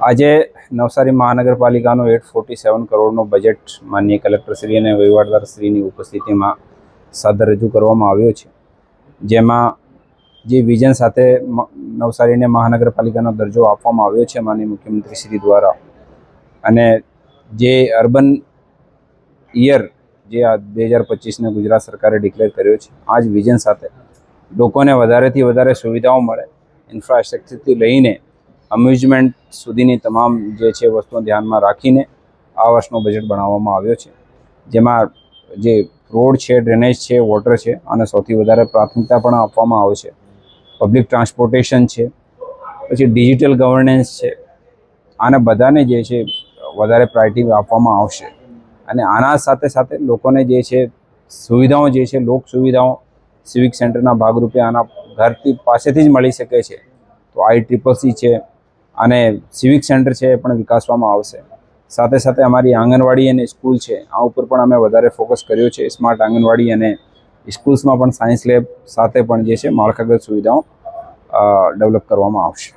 આજે નવસારી મહાનગરપાલિકાનો eight forty seven કરોડનો બજેટ માનનીય કલેક્ટરશ્રી અને વહીવટદારશ્રીની ઉપસ્થિતિમાં સાદર રજૂ કરવામાં આવ્યો છે. જેમાં જે વિઝન સાથે નવસારીને મહાનગરપાલિકાનો દરજ્જો આપવામાં આવ્યો છે માનનીય મુખ્યમંત્રીશ્રી દ્વારા. અને જે અર્બન યર જે આ બે હજાર પચીસને ગુજરાત સરકારે ડિક્લેર કર્યો છે, આ જ વિઝન સાથે લોકોને વધારેથી વધારે સુવિધાઓ મળે ઇન્ફ્રાસ્ટ્રક્ચરથી લઈને અમ્યુઝમેન્ટ સુધીની તમામ જે છે વસ્તુઓ ધ્યાનમાં રાખીને આ વર્ષનો બજેટ બનાવવામાં આવ્યો છે. જેમાં જે રોડ છે ડ્રેનેજ છે વોટર છે અને સૌથી વધારે પ્રાથમિકતા પણ આપવામાં આવે છે. પબ્લિક ટ્રાન્સપોર્ટેશન છે, પછી ડિજિટલ ગવર્નન્સ છે, આને બધાને જે છે વધારે પ્રાયોરિટી આપવામાં આવશે. અને આના સાથે સાથે લોકોને જે છે સુવિધાઓ જે છે, લોક સુવિધાઓ સિવિક સેન્ટરના ભાગરૂપે આના ઘરથી પાસેથી જ મળી શકે છે. તો આઈ ટ્રિપલ સી છે અને સિવિક સેન્ટર છે એ પણ વિકાસવામાં આવશે. સાથે સાથે અમારી આંગણવાડી અને સ્કૂલ છે, આ ઉપર પણ અમે વધારે ફોકસ કર્યો છે સ્માર્ટ આંગણવાડી અને સ્કૂલ્સમાં પણ સાયન્સ લેબ સાથે પણ જે છે માળખાગત સુવિધાઓ ડેવલપ કરવામાં આવશે.